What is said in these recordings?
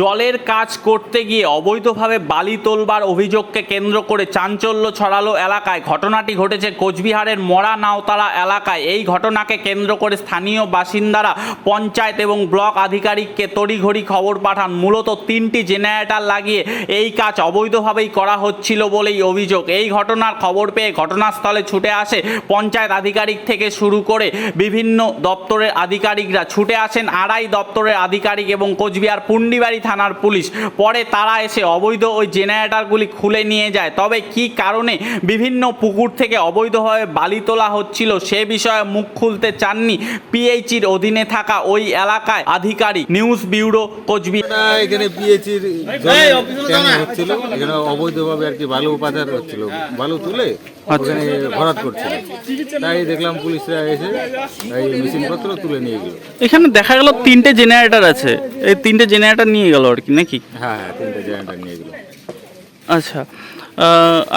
জলের কাজ করতে গিয়ে অবৈধভাবে বালি তোলবার অভিযোগকে কেন্দ্র করে চাঞ্চল্য ছড়ালো এলাকায়। ঘটনাটি ঘটেছে কোচবিহারের মরা নাওতালা এলাকায়। এই ঘটনাকে কেন্দ্র করে স্থানীয় বাসিন্দারা, পঞ্চায়েত এবং ব্লক আধিকারিককে তড়িঘড়ি খবর পাঠান। মূলত তিনটি জেনারেটার লাগিয়ে এই কাজ অবৈধভাবেই করা হচ্ছিল বলেই অভিযোগ। এই ঘটনার খবর পেয়ে ঘটনাস্থলে ছুটে আসে পঞ্চায়েত আধিকারিক থেকে শুরু করে বিভিন্ন দপ্তরের আধিকারিকরা। ছুটে আসেন আড়াই দপ্তরের আধিকারিক এবং কোচবিহার পুন্ডিবাড়ি থানার পুলিশ। পরে তারা এসে অবৈধ ওই জেনারেটারগুলি খুলে নিয়ে যায়। তবে কি কারণে বিভিন্ন পুকুর থেকে অবৈধভাবে বালি তোলা হচ্ছিল সে বিষয়ে মুখ খুলতে চাননি পিএইচির অধীনে থাকা ওই এলাকায় আধিকারিক। News bureau Cooch Behar. এখানে পিএইচির হচ্ছিল। এখানে অবৈধভাবে আর কি বালু পাচার হচ্ছিল। বালু তুলে ওখানে ভরাট করছিল। তাই দেখলাম পুলিশরা এসে তাই মেশিনপত্র তুলে নিয়ে গেল। এখানে দেখা গেল তিনটে জেনারেটর আছে। এই তিনটে জেনারেটর নিয়ে গেল। আর কি নাকি? হ্যাঁ হ্যাঁ তিনটে জেনারেটার নিয়ে গেল আচ্ছা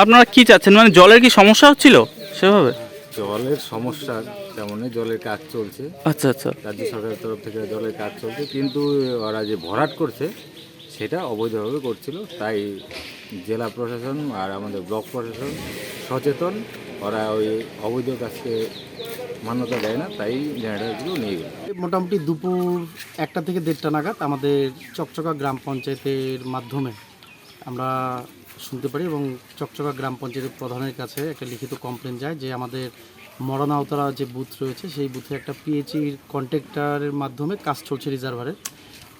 আপনারা কি চাচ্ছেন? মানে জলের কি সমস্যা হচ্ছিল সেভাবে? জলের সমস্যা তেমনই জলের কাজ চলছে। আচ্ছা আচ্ছা। রাজ্য সরকারের তরফ থেকে জলের কাজ চলছে কিন্তু ওরা যে ভরাট করছে সেটা অবৈধভাবে করছিল। তাই জেলা প্রশাসন আর আমাদের ব্লক প্রশাসন সচেতন। ওরা ওই অবৈধ কাজকে মান্যতা দেয় না, তাই জেনারেটরগুলো নিয়ে গেল। মোটামুটি দুপুর একটা থেকে দেড়টা নাগাদ আমাদের চকচকা গ্রাম পঞ্চায়েতের মাধ্যমে আমরা শুনতে পারি এবং চকচকা গ্রাম পঞ্চায়েতের প্রধানের কাছে একটা লিখিত কমপ্লেন যায় যে আমাদের মরণাওতারা যে বুথ রয়েছে, সেই বুথে একটা পিএইচির কন্ট্রাক্টরের মাধ্যমে কাজ চলছে রিজার্ভারের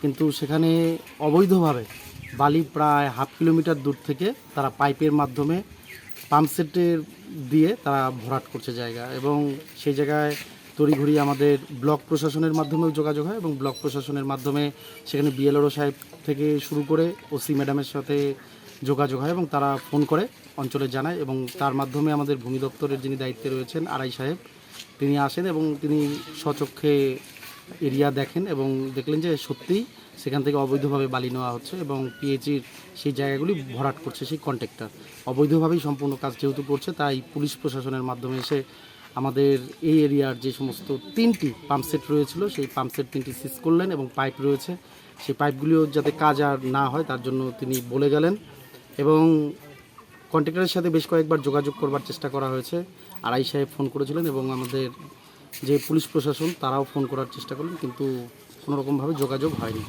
কিন্তু সেখানে অবৈধভাবে বালি প্রায় হাফ কিলোমিটার দূর থেকে তারা পাইপের মাধ্যমে পাম্পসেটের দিয়ে তারা ভরাট করছে জায়গা এবং সেই জায়গায় তড়িঘড়ি আমাদের ব্লক প্রশাসনের মাধ্যমেও যোগাযোগ হয় এবং ব্লক প্রশাসনের মাধ্যমে সেখানে বিএলআরও সাহেব থেকে শুরু করে ওসি ম্যাডামের সাথে যোগাযোগ হয় এবং তারা ফোন করে, অঞ্চলে জানায় এবং তার মাধ্যমে আমাদের ভূমি দপ্তরের যিনি দায়িত্বে রয়েছেন আড়াই সাহেব, তিনি আসেন এবং তিনি স্বচক্ষে এরিয়া দেখেন এবং দেখলেন যে সত্যিই সেখান থেকে অবৈধভাবে বালি নেওয়া হচ্ছে এবং পিএইচির সেই জায়গাগুলি ভরাট করছে সেই কন্ট্রাক্টর অবৈধভাবেই সম্পূর্ণ কাজ যেহেতু করছে, তাই পুলিশ প্রশাসনের মাধ্যমে এসে আমাদের এই এরিয়ার যে সমস্ত তিনটি পাম্পসেট রয়েছিল, সেই পাম্পসেট তিনটি সিজ করলেন এবং পাইপ রয়েছে। সেই পাইপগুলিও যাতে কাজ আর না হয়, তার জন্য তিনি বলে গেলেন এবং কন্ট্রাক্টরের সাথে বেশ কয়েকবার যোগাযোগ করবার চেষ্টা করা হয়েছে। আড়াই সাহেব ফোন করেছিলেন এবং আমাদের যে পুলিশ প্রশাসন তারাও ফোন করার চেষ্টা করলেন কিন্তু কোনোরকমভাবে যোগাযোগ হয়নি।